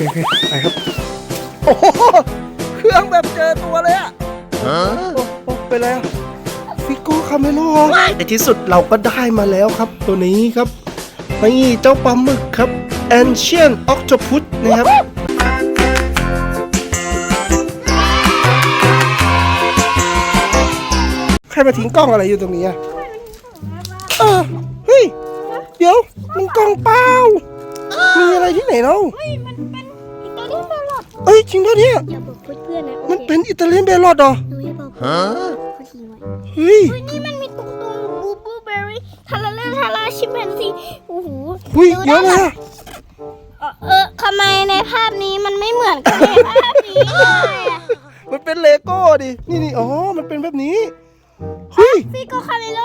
เคโอเคไปครับ โอ้โหเครื่องแบบเจอตัวเลยอะโอ้โอ้เป็นไรอะฟิโก้คาเมโลในที่สุดเราก็ได้มาแล้วครับ ตัวนี้ครับนี่เจ้าปลาหมึกครับ Ancient Octopus นะครับใครมาทิ้งกล้องอะไรอยู่ตรงนี้อะเออเฮ้ย เดี๋ยว มันกล้องเปล่า มีอะไรที่ไหนเล่าเฮ้ยมันเป็นอิตาเลียนเบลลอดเอ้ยจริงด้วยเนี่ย อย่าบอกเพื่อนๆนะโอมันเคเป็นอิตาเลียนเบลลอดเหรอ หนูอย่าบอกเพื่อนๆเขาทิ้งไว้เฮ้ย เฮ้ยนี่มันมีตุ้งตุ้งบูบูเบอร์รี่ทาราเลทาราชิมแปนซีโอ้โหหุ้ยเยอะเลยอะเออเออทำไมในภาพนี้มันไม่เหมือนกับในภาพนี้เลยอะมันเป็นเลโก้ดิ นี่นี่อ๋อ มันเป็นแบบนี้ เฮ้ย ฟิโกคาเมโล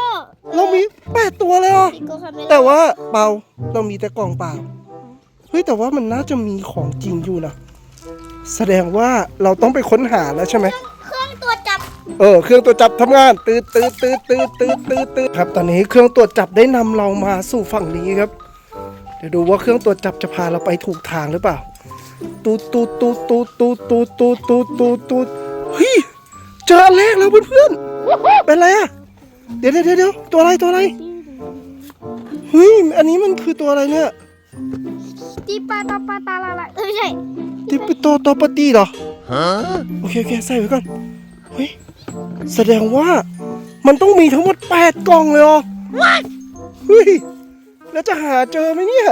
เรามีแปดตัวเลยเหรอ ฟิโกคาเมโลแต่ว่าเปาเรามีแต่กล่องเปล่าเฮ้ยแต่ว่ามันน่าจะมีของจริงอยู่นะ แสดงว่าเราต้องไปค้นหาแล้วใช่ไหมเครื่องตัวจับ เออเครื่องตรวจจับทำงานตืดตืดตืดตืดตืดตืดตืดครับ ตอนนี้เครื่องตรวจจับได้นำเรามาสู่ฝั่งนี้ครับ เดี๋ยวดูว่าเครื่องตรวจจับจะพาเราไปถูกทางหรือเปล่า ตูดตูดตูดตูดตูดตูดตูดตูดตูดตูดเฮ้ยเจออันแรกแล้วเพื่อนๆเป็นไรอะเดี๋ยวเดี๋ยวเดี๋ยวตัวอะไรตัวอะไรเฮ้ยอันนี้มันคือตัวอะไรเนี่ย ตีปาตาปาตาลาลาเออไม่ใช่ติปิโตโตปาตีเหรอโอเคโอเคใส่ไว้ก่อนเฮ้ยแสดงว่ามันต้องมีทั้งหมดแปดกล่องเลยเหรอเฮ้ยแล้วจะหาเจอไหมเนี่ย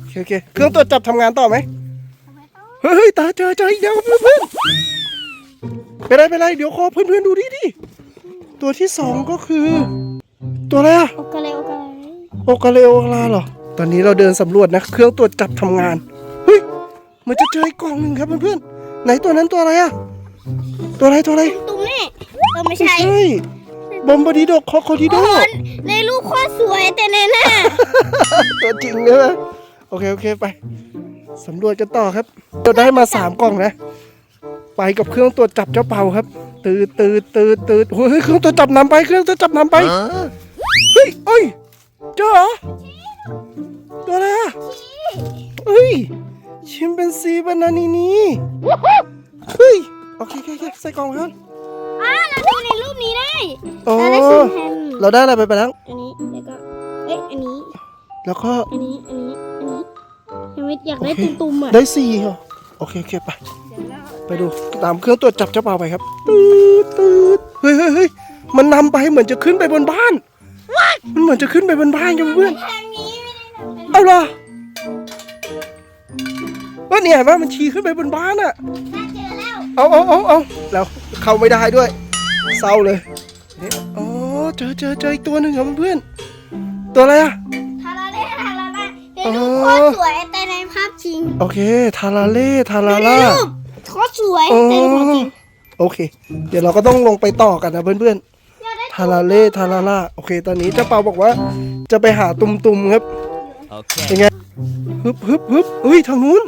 โอเคโอเคเครื่องตรวจจับทำงานต่อไหมเฮ้ยเฮ้ยตาเจอเจออีกแล้วเพื่อนเพื่อนๆเป็นไรเป็นไรเดี๋ยวขอเพื่อนเพื่อนๆดูดิดิตัวที่สองก็คือ ตัวอะไรอะโอกาเลโอกาเลโอกาเลโอกาลาเหรอ ตอนนี้เราเดินสำรวจนะ เครื่องตรวจจับทำงาน เฮ้ย มันจะเจออีกกล่องหนึ่งครับเพื่อนๆ ไหนตัวนั้นตัวอะไรอะตัวอะไรตัวอะไรตุ้มนี่เออไม่ไม่ใช่ใช่บอมบาดิโดคอคอดิโด โอ้โหในรูปโคตรสวยแต่ในหน้า ตัวจริงใช่ไหมโอเค โอเค ไปสำรวจกันต่อครับเราได้มาสามกล่องนะ ไปกับเครื่องตรวจจับเจ้าเป่าครับ ตืดตืดตืดตืดเฮ้ยเครื่องตรวจจับนำไป เครื่องตรวจจับนำไป เฮ้ยเอ้ยเจอเหรอ ตัวอะไรอะเฮ้ย ชิมเป็นซีบานานีนีเฮ้ย โอเคโอเคโอเคใส่กล่องครับอ่าเราดูในรูปนี้ได้โอ้เราได้ชิมแฮมเราได้อะไรไปไปแล้ว อันนี้แล้วก็เอ้ยอันนี้ แล้วก็อันนี้ อันนี้ อันนี้ยังไม่อยากได้โอเคตุ้มๆอะ ได้สี่เหรอโอเคโอเคไปเดี๋ยวเราไปดูตามเครื่องตรวจจับเจ้าเปล่าไปครับตืดตืดเฮ้ยเฮ้ยเฮ้ยมันนำไปเหมือนจะขึ้นไปบนบ้าน มันเหมือนจะขึ้นไปบนบ้านครับเพื่อน ทางนี้ไม่ได้ทำ เป็นเอาเหรอว่าเนี่ยเห็นไหมมันชี้ขึ้นไปบนบ้านอะน่าเจอแล้วเอาเอาเอาเอาแล้วเข้าไม่ได้ด้วย เศร้าเลยเนี่ยอ๋อเจอเจอเจออีกตัวหนึ่งครับเพื่อนๆตัวอะไรอะ ทาราเล่ทาราล่าในอ๋อรูปโคตรสวยแต่ในภาพจริงโอเค ทาราเล่ ทาราในล่า รูปโคตรสวยอ๋อแต่ในความจริงโอเค เดี๋ยวเราก็ต้องลงไปต่อกันนะเพื่อนอยากได้ๆ ทาราเล่ ทาราล่า โอเค ตอนนี้เจ้าเปาบอกว่า จะไปหาตุ่มๆครับ Okay. เป็นไงฮึบฮึบฮึบเฮ้ยทางนู้น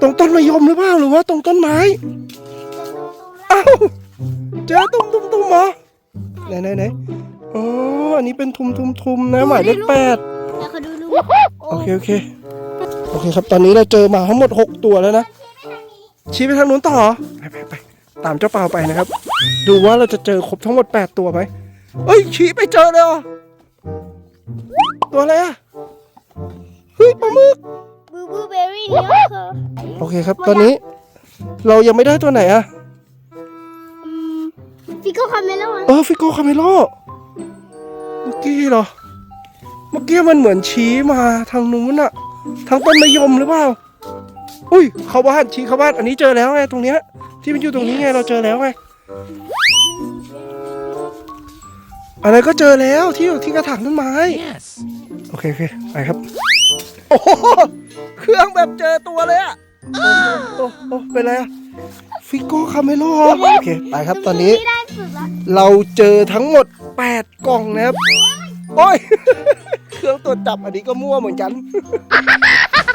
ตรงต้นมะยมหรือเปล่าหรือว่าตรงต้นไม้อ้าวเจอตุ่มตุ่มตุ่มเหรอไหนไหนไหนอ๋ออันนี้เป็นทุมทุมทุมนะหมายเลขแปดแล้วเขาดูรูปโอเคโอเคโอเคครับตอนนี้เราเจอมาทั้งหมด 6 ตัวแล้วนะชี้ไปทางนู้นต่อเหรอไปไปไปตามเจ้าเปล่าไปนะครับ ดูว่าเราจะเจอครบทั้งหมด 8 ตัวไหมเอ้ยชี้ไปเจอเลยเหรอตัวอะไรอะ เฮ้ยปลาหมึกบูบูเบอร์รี่เนี่ยคือโอเคครับ ตอนนี้ เรายังไม่ได้ตัวไหนอะฟิโก้คาเมโลเออฟิโกคาเมโลเมื่อกี้เหรอ เมื่อกี้มันเหมือนชี้มาทางนู้นอะทางต้นมะยมหรือเปล่า อุ้ยเข้าบ้านชี้เข้าบ้าน อันนี้เจอแล้วไงตรงเนี้ยที่มันอยู่ตรงนี้ไงเราเจอแล้วไงอะไรก็เจอแล้วที่อยู่ที่กระถางต้นไม้ Yes. โอเคโอเคไปครับ โอ้โหเครื่องแบบเจอตัวเลยอะโอ้โหโอ้โหเป็นไรอะฟิโก้คาเมโลโอเคไปครับตอนนี้ที่ได้สุดละเราเจอทั้งหมด 8 กล่องนะครับ โอ้ย เครื่องตรวจจับอันนี้ก็มั่วเหมือนกัน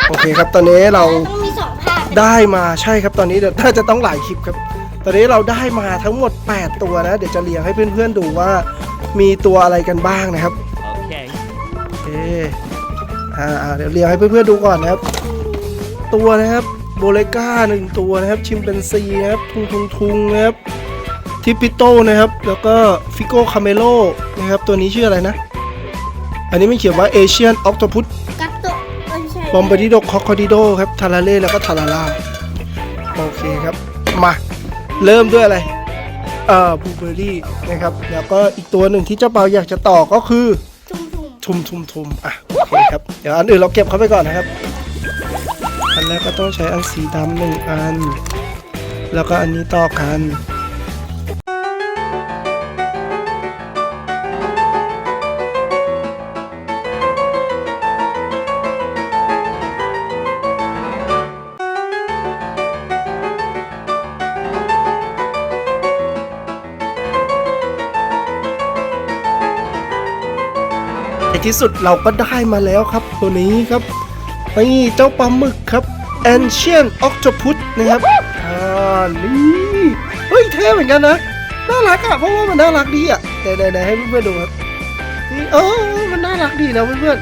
โอเคครับตอนนี้เราต้องมีสองภาพได้มาใช่ครับตอนนี้เดี๋ยวน่าจะต้องหลายคลิปครับ ตอนนี้เราได้มาทั้งหมด 8 ตัวนะ เดี๋ยวจะเรียงให้เพื่อนๆดูว่ามีตัวอะไรกันบ้างนะครับ Okay. โอเคอ่าอ่าเดี๋ยวเรียงให้เพื่อนๆดูก่อนนะครับ ตัวนะครับโบเลก้าหนึ่งตัวนะครับชิมเปนซีนะครับทุงทุงทุงนะครับทิปิโตนะครับแล้วก็ฟิโกคาเมโลนะครับตัวนี้ชื่ออะไรนะ อันนี้มันเขียนว่าเอเชียนออ t o พุตกัตโตะเอ้ยไม่ใช่บอมบาดิโดคอคอดิโดครับทาราเล่แล้วก็ทาราล่าโอเคครับมาเริ่มด้วยอะไรเอ่อบูเบอรี่นะครับแล้วก็อีกตัวหนึ่งที่เจ้าเปาอยากจะต่อก็คือทุ่ มทุมทุมทุมอะโอเคครับเดี๋ยวอันอื่นเราเก็บเข้าไปก่อนนะครับ อันแรกก็ต้องใช้อันสีดำหนึ่งอัน แล้วก็อันนี้ต่อกัน ที่สุดเราก็ได้มาแล้วครับ ตัวนี้ครับนี่เจ้าปลาหมึกครับ Ancient Octopus นะครับอ่านี่เฮ้ยเท่เหมือนกันนะ น่ารักอะเพราะว่ามันน่ารักดีอะเดี๋ยวๆๆให้เพื่อนๆดูครับนี่เออมันน่ารักดีนะเพื่อน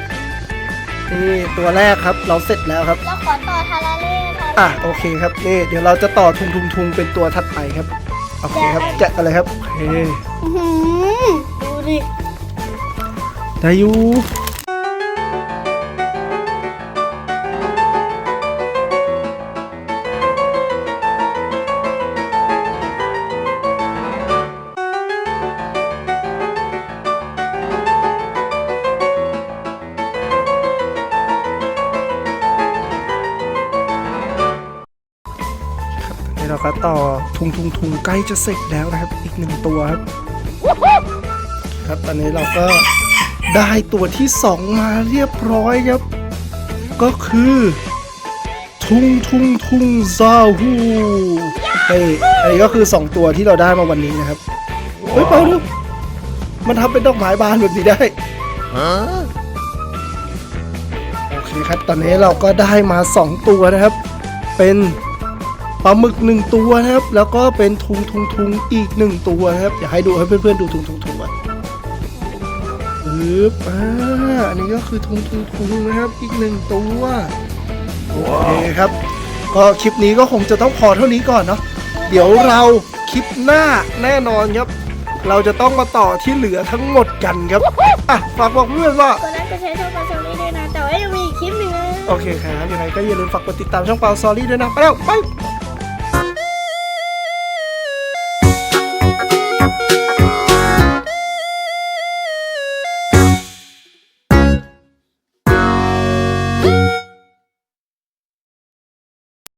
ๆนี่ตัวแรกครับเราเสร็จแล้วครับแล้วขอต่อทาราเล่ทาราอะโอเคครับนี่เดี๋ยวเราจะต่อทุงทุงทุงเป็นตัวถัดไปครับโอเคครับแกะกันเลยครับโอเคอื้อหือดูดิ ได้อยู่เราก็ต่อทุงทุงทุงใกล้จะเสร็จแล้วนะครับ อีกหนึ่งตัวครับ ครับตอนนี้เราก็ ได้ตัวที่สองมาเรียบร้อยครับ ก็คือ ทุงทุงทุงซาฮูเฮ้ยอันนี้ก็คือ 2 ตัวที่เราได้มาวันนี้นะครับ เฮ้ยเปาดูมันทำเป็นดอกไม้บานแบบนี้ได้โอเคครับตอนนี้เราก็ได้มา 2 ตัวนะครับ เป็นปลาหมึกหนึ่งตัวนะครับ แล้วก็เป็นทุงทุงทุงอีกหนึ่งตัวนะครับอยากให้ดูให้เพื่อนๆดูทุงทุงทุงก่อน ปึ๊บอ่าอันนี้ก็คือทุงทุงทุงนะครับ อีกหนึ่งตัวโอเคครับ ก็คลิปนี้ก็คงจะต้องพอเท่านี้ก่อนเนาะเดี๋ยวเราคลิปหน้าแน่นอนครับ เราจะต้องมาต่อที่เหลือทั้งหมดกันครับอะฝากบอกเพื่อนว่าก็นั้นก็ใช้ช่องปลาชมนี้ด้วยนะ แต่ว่ายังมีอีกคลิปหนึ่งนะ โอเคครับยังไงก็อย่าลืมฝากกดติดตามช่องเปาซอรี่ด้วยนะ ไปแล้วไป